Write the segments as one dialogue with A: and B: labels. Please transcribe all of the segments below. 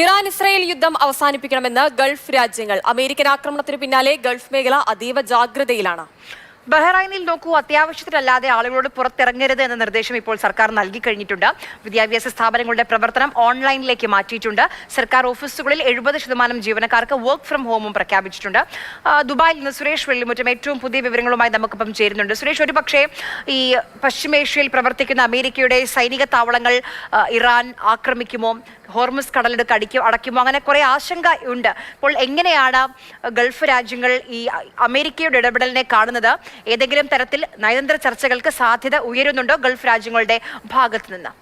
A: Iran Israel യുദ്ധം അവസാനിപ്പിക്കണമെന്ന് Gulf രാജ്യങ്ങൾ അമേരിക്കൻ ആക്രമണത്തിന് പിന്നാലെ ഗൾഫ് മേഖല അതീവ ജാഗ്രതയിലാണ്.
B: ബഹ്റൈനിൽ നോക്കൂ അത്യാവശ്യത്തിലല്ലാതെ ആളുകളോട് പുറത്തിറങ്ങരുത് എന്ന നിർദ്ദേശം ഇപ്പോൾ സർക്കാർ നൽകി കഴിഞ്ഞിട്ടുണ്ട്. വിദ്യാഭ്യാസ സ്ഥാപനങ്ങളുടെ പ്രവർത്തനം ഓൺലൈനിലേക്ക് മാറ്റിയിട്ടുണ്ട്. സർക്കാർ ഓഫീസുകളിൽ എഴുപത് ശതമാനം ജീവനക്കാർക്ക് വർക്ക് ഫ്രം ഹോമും പ്രഖ്യാപിച്ചിട്ടുണ്ട്. ദുബായിൽ നിന്ന് സുരേഷ് വെള്ളിമുറ്റം ഏറ്റവും പുതിയ വിവരങ്ങളുമായി നമുക്കിപ്പം ചേരുന്നുണ്ട്. സുരേഷ് ഒരുപക്ഷേ ഈ പശ്ചിമേഷ്യയിൽ പ്രവർത്തിക്കുന്ന അമേരിക്കയുടെ സൈനിക താവളങ്ങൾ ഇറാൻ ആക്രമിക്കുമോ? ഹോർമസ് കടലെടുക്ക് അടിക്കും അടയ്ക്കുമോ? അങ്ങനെ കുറെ ആശങ്ക ഉണ്ട്. അപ്പോൾ എങ്ങനെയാണ് ഗൾഫ് രാജ്യങ്ങൾ ഈ അമേരിക്കയുടെ ഇടപെടലിനെ കാണുന്നത്? ഏതെങ്കിലും തരത്തിൽ നയതന്ത്ര ചർച്ചകൾക്ക് സാധ്യത ഉയരുന്നുണ്ടോ ഗൾഫ് രാജ്യങ്ങളുടെ ഭാഗത്ത് നിന്ന്?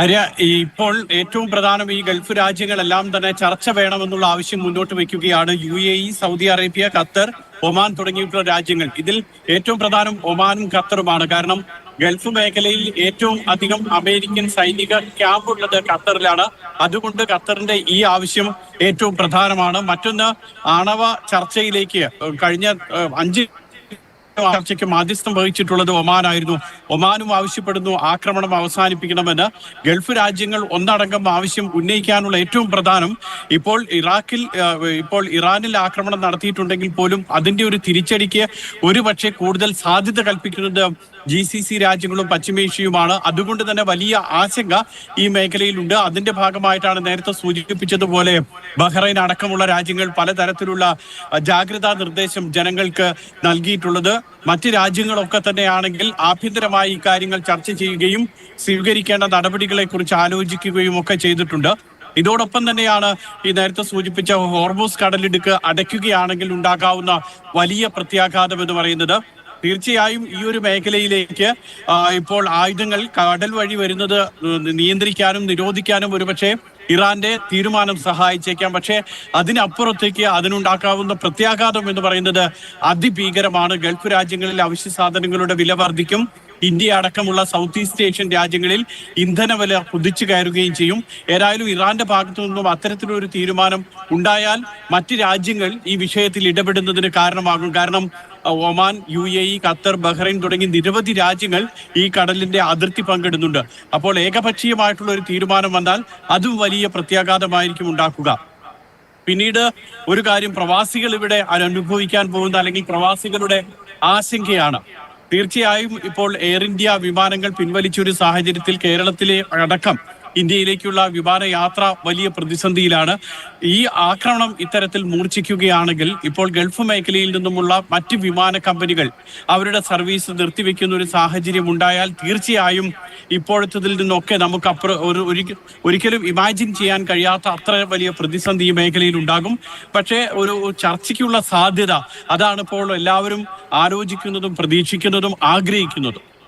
C: ആര്യ ഇപ്പോൾ ഏറ്റവും പ്രധാനം ഈ ഗൾഫ് രാജ്യങ്ങളെല്ലാം തന്നെ ചർച്ച വേണമെന്നുള്ള ആവശ്യം മുന്നോട്ട് വയ്ക്കുകയാണ് U A E Saudi Arabia Qatar Oman തുടങ്ങിയിട്ടുള്ള രാജ്യങ്ങൾ. ഇതിൽ ഏറ്റവും പ്രധാനം ഒമാനും ഖത്തറുമാണ്. കാരണം ഗൾഫ് മേഖലയിൽ ഏറ്റവും അധികം അമേരിക്കൻ സൈനിക ക്യാമ്പ് ഉള്ളത് ഖത്തറിലാണ്. അതുകൊണ്ട് ഖത്തറിന്റെ ഈ ആവശ്യം ഏറ്റവും പ്രധാനമാണ്. മറ്റൊന്ന് ആണവ ചർച്ചയിലേക്ക് കഴിഞ്ഞ അഞ്ച് ചർച്ചയ്ക്ക് മാധ്യസ്ഥം വഹിച്ചിട്ടുള്ളത് ഒമാനായിരുന്നു. ഒമാനും ആവശ്യപ്പെടുന്നു ആക്രമണം അവസാനിപ്പിക്കണമെന്ന്. ഗൾഫ് രാജ്യങ്ങൾ ഒന്നടങ്കം ആവശ്യം ഉന്നയിക്കാനുള്ള ഏറ്റവും പ്രധാനം ഇപ്പോൾ ഇറാഖിൽ ഇപ്പോൾ ഇറാനിൽ ആക്രമണം നടത്തിയിട്ടുണ്ടെങ്കിൽ പോലും അതിന്റെ ഒരു തിരിച്ചടിക്ക് ഒരുപക്ഷെ കൂടുതൽ സാധ്യത കൽപ്പിക്കുന്നത് ജി സി സി രാജ്യങ്ങളും പശ്ചിമേഷ്യയുമാണ് അതുകൊണ്ട് തന്നെ വലിയ ആശങ്ക ഈ മേഖലയിലുണ്ട്. അതിന്റെ ഭാഗമായിട്ടാണ് നേരത്തെ സൂചിപ്പിച്ചതുപോലെ ബഹ്റൈൻ അടക്കമുള്ള രാജ്യങ്ങൾ പലതരത്തിലുള്ള ജാഗ്രതാ നിർദ്ദേശം ജനങ്ങൾക്ക് നൽകിയിട്ടുള്ളത്. മറ്റ് രാജ്യങ്ങളൊക്കെ തന്നെയാണെങ്കിൽ ആഭ്യന്തരമായി കാര്യങ്ങൾ ചർച്ച ചെയ്യുകയും സ്വീകരിക്കേണ്ട നടപടികളെ കുറിച്ച് ആലോചിക്കുകയും ഒക്കെ ചെയ്തിട്ടുണ്ട്. ഇതോടൊപ്പം തന്നെയാണ് ഈ നേരത്തെ സൂചിപ്പിച്ച ഹോർമോസ് കടലിടുക്ക് അടയ്ക്കുകയാണെങ്കിൽ ഉണ്ടാകാവുന്ന വലിയ പ്രത്യാഘാതം എന്ന് പറയുന്നത്. തീർച്ചയായും ഈ ഒരു മേഖലയിലേക്ക് ഇപ്പോൾ ആയുധങ്ങൾ കടൽ വഴി വരുന്നത് നിയന്ത്രിക്കാനും നിരോധിക്കാനും ഒരുപക്ഷെ ഇറാന്റെ തീരുമാനം സഹായിച്ചേക്കാം. പക്ഷേ അതിനപ്പുറത്തേക്ക് അതിനുണ്ടാക്കാവുന്ന പ്രത്യാഘാതം എന്ന് പറയുന്നത് അതിഭീകരമാണ്. ഗൾഫ് രാജ്യങ്ങളിൽ അവശ്യ സാധനങ്ങളുടെ വില വർദ്ധിക്കും. ഇന്ത്യ അടക്കമുള്ള സൗത്ത് ഈസ്റ്റ് ഏഷ്യൻ രാജ്യങ്ങളിൽ ഇന്ധനവില കുതിച്ചു കയറുകയും ചെയ്യും. ഏതായാലും ഇറാന്റെ ഭാഗത്തു നിന്നും അത്തരത്തിലൊരു തീരുമാനം ഉണ്ടായാൽ മറ്റ് രാജ്യങ്ങൾ ഈ വിഷയത്തിൽ ഇടപെടുന്നതിന് കാരണമാകും. കാരണം Oman U A E Qatar Bahrain തുടങ്ങി നിരവധി രാജ്യങ്ങൾ ഈ കടലിന്റെ അതിർത്തി പങ്കിടുന്നുണ്ട്. അപ്പോൾ ഏകപക്ഷീയമായിട്ടുള്ള ഒരു തീരുമാനം വന്നാൽ അതും വലിയ പ്രത്യാഘാതമായിരിക്കും ഉണ്ടാക്കുക. പിന്നീട് ഒരു കാര്യം പ്രവാസികൾ ഇവിടെ അനുഭവിക്കാൻ പോകുന്ന അല്ലെങ്കിൽ പ്രവാസികളുടെ ആശങ്കയാണ്. തീർച്ചയായും ഇപ്പോൾ എയർ ഇന്ത്യ വിമാനങ്ങൾ പിൻവലിച്ച ഒരു സാഹചര്യത്തിൽ കേരളത്തിലെ അടക്കം ഇന്ത്യയിലേക്കുള്ള വിമാനയാത്ര വലിയ പ്രതിസന്ധിയിലാണ്. ഈ ആക്രമണം ഇത്തരത്തിൽ മൂർച്ഛിക്കുകയാണെങ്കിൽ ഇപ്പോൾ ഗൾഫ് മേഖലയിൽ നിന്നുമുള്ള മറ്റ് വിമാന കമ്പനികൾ അവരുടെ സർവീസ് നിർത്തിവെക്കുന്ന ഒരു സാഹചര്യം ഉണ്ടായാൽ തീർച്ചയായും ഇപ്പോഴത്തതിൽ നിന്നൊക്കെ നമുക്ക് ഒരു ഒരിക്കലും ഇമാജിൻ ചെയ്യാൻ കഴിയാത്ത അത്ര വലിയ പ്രതിസന്ധി ഈ മേഖലയിൽ ഉണ്ടാകും. പക്ഷേ ഒരു ചർച്ചയ്ക്കുള്ള സാധ്യത അതാണ് ഇപ്പോൾ എല്ലാവരും ആലോചിക്കുന്നതും പ്രതീക്ഷിക്കുന്നതും ആഗ്രഹിക്കുന്നതും.